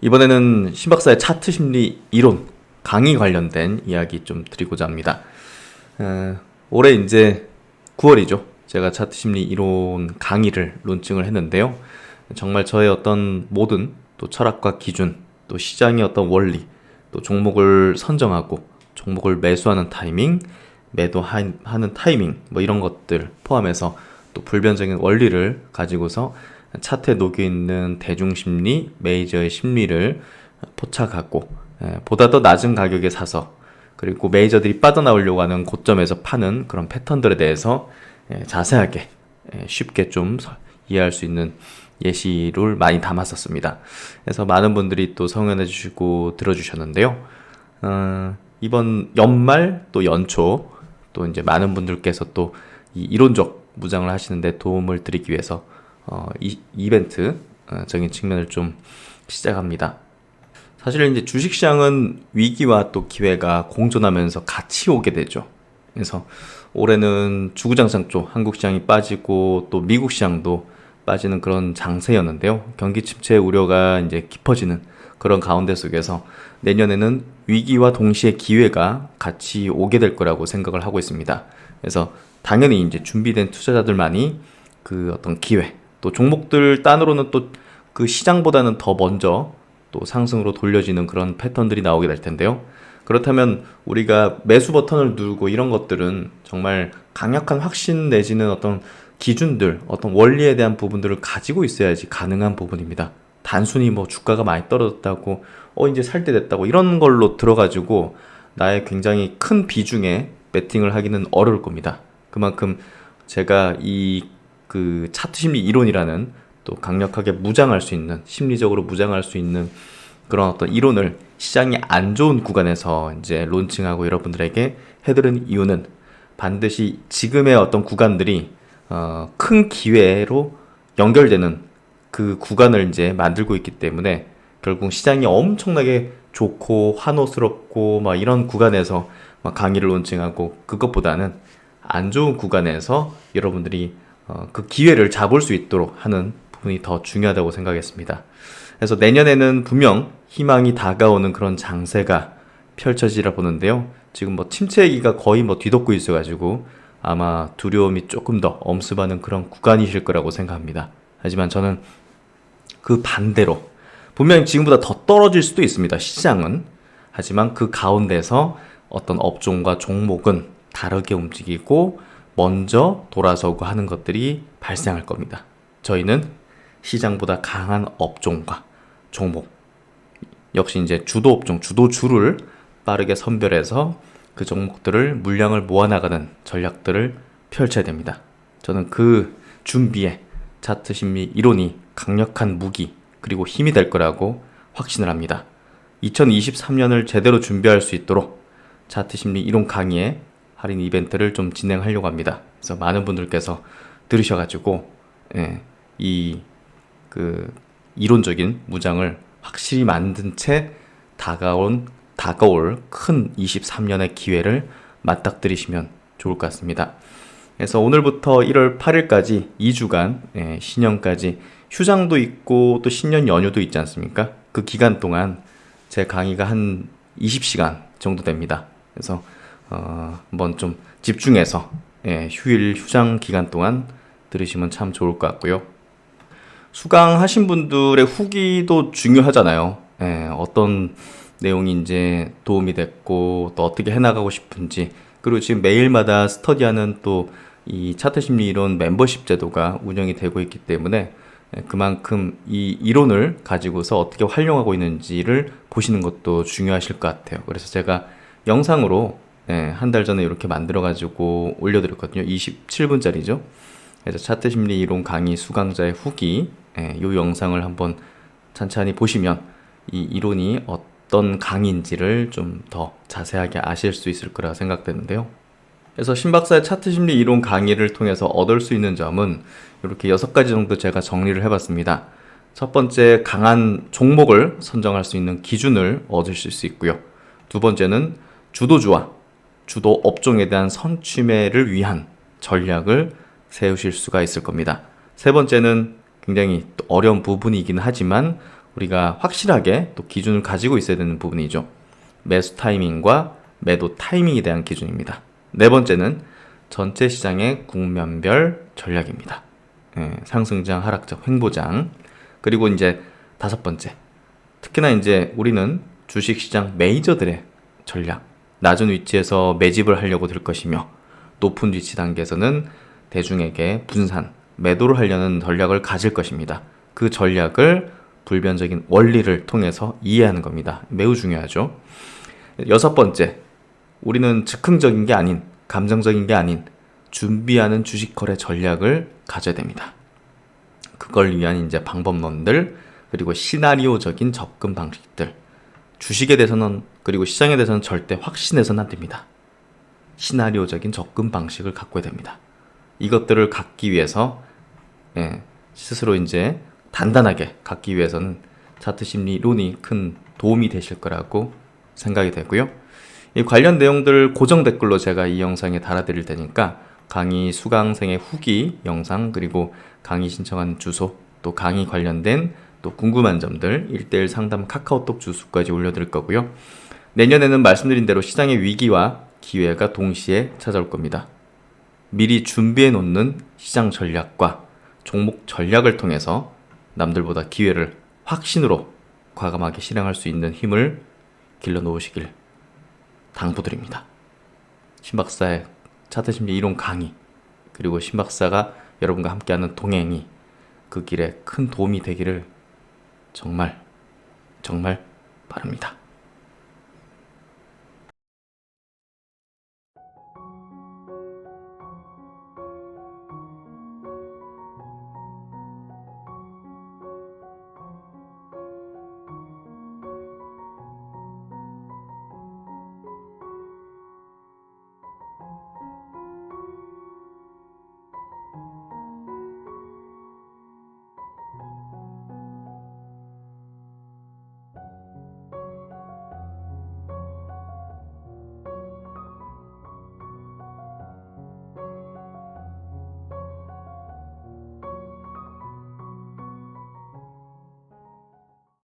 이번에는 신박사의 차트 심리 이론 강의 관련된 이야기 좀 드리고자 합니다. 어, 올해 이제 9월이죠. 제가 차트 심리 이론 강의를 론칭을 했는데요. 정말 저의 어떤 모든 또 철학과 기준, 또 시장의 어떤 원리, 또 종목을 선정하고 종목을 매수하는 타이밍, 매도하는 타이밍, 뭐 이런 것들 포함해서 또 불변적인 원리를 가지고서 차트에 녹여 있는 대중심리, 메이저의 심리를 포착하고 예, 보다 더 낮은 가격에 사서 그리고 메이저들이 빠져나오려고 하는 고점에서 파는 그런 패턴들에 대해서 예, 자세하게 예, 쉽게 좀 이해할 수 있는 예시를 많이 담았었습니다. 그래서 많은 분들이 또 성원해 주시고 들어주셨는데요. 어, 이번 연말 또 연초 또 이제 많은 분들께서 또 이 이론적 무장을 하시는데 도움을 드리기 위해서 어, 이 이벤트 어, 적인 측면을 좀 시작합니다. 사실 이제 주식시장은 위기와 또 기회가 공존하면서 같이 오게 되죠. 그래서 올해는 주구장창 쪽 한국 시장이 빠지고 또 미국 시장도 빠지는 그런 장세였는데요. 경기 침체 우려가 이제 깊어지는 그런 가운데 속에서 내년에는 위기와 동시에 기회가 같이 오게 될 거라고 생각을 하고 있습니다. 그래서 당연히 이제 준비된 투자자들만이 그 어떤 기회, 또 종목들 단으로는 또 그 시장보다는 더 먼저 또 상승으로 돌려지는 그런 패턴들이 나오게 될 텐데요. 그렇다면 우리가 매수 버튼을 누르고 이런 것들은 정말 강력한 확신 내지는 어떤 기준들, 어떤 원리에 대한 부분들을 가지고 있어야지 가능한 부분입니다. 단순히 뭐 주가가 많이 떨어졌다고, 어, 이제 살 때 됐다고 이런 걸로 들어가지고 나의 굉장히 큰 비중의 베팅을 하기는 어려울 겁니다. 그만큼 제가 이 그 차트 심리 이론이라는 또 강력하게 무장할 수 있는 심리적으로 무장할 수 있는 그런 어떤 이론을 시장이 안 좋은 구간에서 이제 론칭하고 여러분들에게 해드린 이유는 반드시 지금의 어떤 구간들이 어, 큰 기회로 연결되는 그 구간을 이제 만들고 있기 때문에 결국 시장이 엄청나게 좋고 환호스럽고 막 이런 구간에서 막 강의를 론칭하고 그것보다는 안 좋은 구간에서 여러분들이 어, 그 기회를 잡을 수 있도록 하는 부분이 더 중요하다고 생각했습니다. 그래서 내년에는 분명 희망이 다가오는 그런 장세가 펼쳐지라 보는데요. 지금 뭐 침체기가 거의 뭐 뒤덮고 있어가지고 아마 두려움이 조금 더 엄습하는 그런 구간이실 거라고 생각합니다. 하지만 저는 그 반대로 분명히 지금보다 더 떨어질 수도 있습니다. 시장은. 하지만 그 가운데서 어떤 업종과 종목은 다르게 움직이고 먼저 돌아서고 하는 것들이 발생할 겁니다. 저희는 시장보다 강한 업종과 종목, 역시 이제 주도 업종, 주도 주를 빠르게 선별해서 그 종목들을 물량을 모아나가는 전략들을 펼쳐야 됩니다. 저는 그 준비에 차트 심리 이론이 강력한 무기 그리고 힘이 될 거라고 확신을 합니다. 2023년을 제대로 준비할 수 있도록 차트 심리 이론 강의에 할인 이벤트를 좀 진행하려고 합니다. 그래서 많은 분들께서 들으셔가지고 예, 이그 이론적인 무장을 확실히 만든 채 다가온 다가올 큰 23년의 기회를 맞닥뜨리시면 좋을 것 같습니다. 그래서 오늘부터 1월 8일까지 2주간 예, 신년까지 휴장도 있고 또 신년 연휴도 있지 않습니까? 그 기간 동안 제 강의가 한 20시간 정도 됩니다. 그래서 어, 한번 좀 집중해서 예, 휴일 휴장 기간 동안 들으시면 참 좋을 것 같고요. 수강하신 분들의 후기도 중요하잖아요. 예, 어떤 내용이 이제 도움이 됐고 또 어떻게 해나가고 싶은지 그리고 지금 매일마다 스터디하는 또 이 차트 심리 이론 멤버십 제도가 운영이 되고 있기 때문에 예, 그만큼 이 이론을 가지고서 어떻게 활용하고 있는지를 보시는 것도 중요하실 것 같아요. 그래서 제가 영상으로 예, 한달 전에 이렇게 만들어 가지고 올려드렸거든요. 27분짜리죠. 그래서 차트 심리 이론 강의 수강자의 후기 예, 이 영상을 한번 찬찬히 보시면 이 이론이 어떤 강의인지를 좀 더 자세하게 아실 수 있을 거라 생각되는데요. 그래서 신박사의 차트 심리 이론 강의를 통해서 얻을 수 있는 점은 이렇게 여섯 가지 정도 제가 정리를 해봤습니다. 첫 번째, 강한 종목을 선정할 수 있는 기준을 얻으실 수 있고요. 두 번째는 주도주와 주도 업종에 대한 선취매를 위한 전략을 세우실 수가 있을 겁니다. 세 번째는 굉장히 어려운 부분이긴 하지만 우리가 확실하게 또 기준을 가지고 있어야 되는 부분이죠. 매수 타이밍과 매도 타이밍에 대한 기준입니다. 네 번째는 전체 시장의 국면별 전략입니다. 예, 상승장, 하락장, 횡보장. 그리고 이제 다섯 번째. 특히나 이제 우리는 주식시장 메이저들의 전략. 낮은 위치에서 매집을 하려고 들 것이며 높은 위치 단계에서는 대중에게 분산, 매도를 하려는 전략을 가질 것입니다. 그 전략을 불변적인 원리를 통해서 이해하는 겁니다. 매우 중요하죠. 여섯 번째, 우리는 즉흥적인 게 아닌, 감정적인 게 아닌, 준비하는 주식 거래 전략을 가져야 됩니다. 그걸 위한 이제 방법론들, 그리고 시나리오적인 접근 방식들. 주식에 대해서는, 그리고 시장에 대해서는 절대 확신해서는 안 됩니다. 시나리오적인 접근 방식을 갖고야 됩니다. 이것들을 갖기 위해서, 예, 스스로 이제 단단하게 갖기 위해서는 차트 심리 이론이 큰 도움이 되실 거라고 생각이 되고요. 이 관련 내용들 고정 댓글로 제가 이 영상에 달아드릴 테니까 강의 수강생의 후기 영상 그리고 강의 신청한 주소 또 강의 관련된 또 궁금한 점들 1대1 상담 카카오톡 주소까지 올려드릴 거고요. 내년에는 말씀드린 대로 시장의 위기와 기회가 동시에 찾아올 겁니다. 미리 준비해 놓는 시장 전략과 종목 전략을 통해서 남들보다 기회를 확신으로 과감하게 실행할 수 있는 힘을 길러 놓으시길 당부드립니다. 신박사의 차트 심리 이론 강의 그리고 신박사가 여러분과 함께하는 동행이 그 길에 큰 도움이 되기를 정말 정말 바랍니다.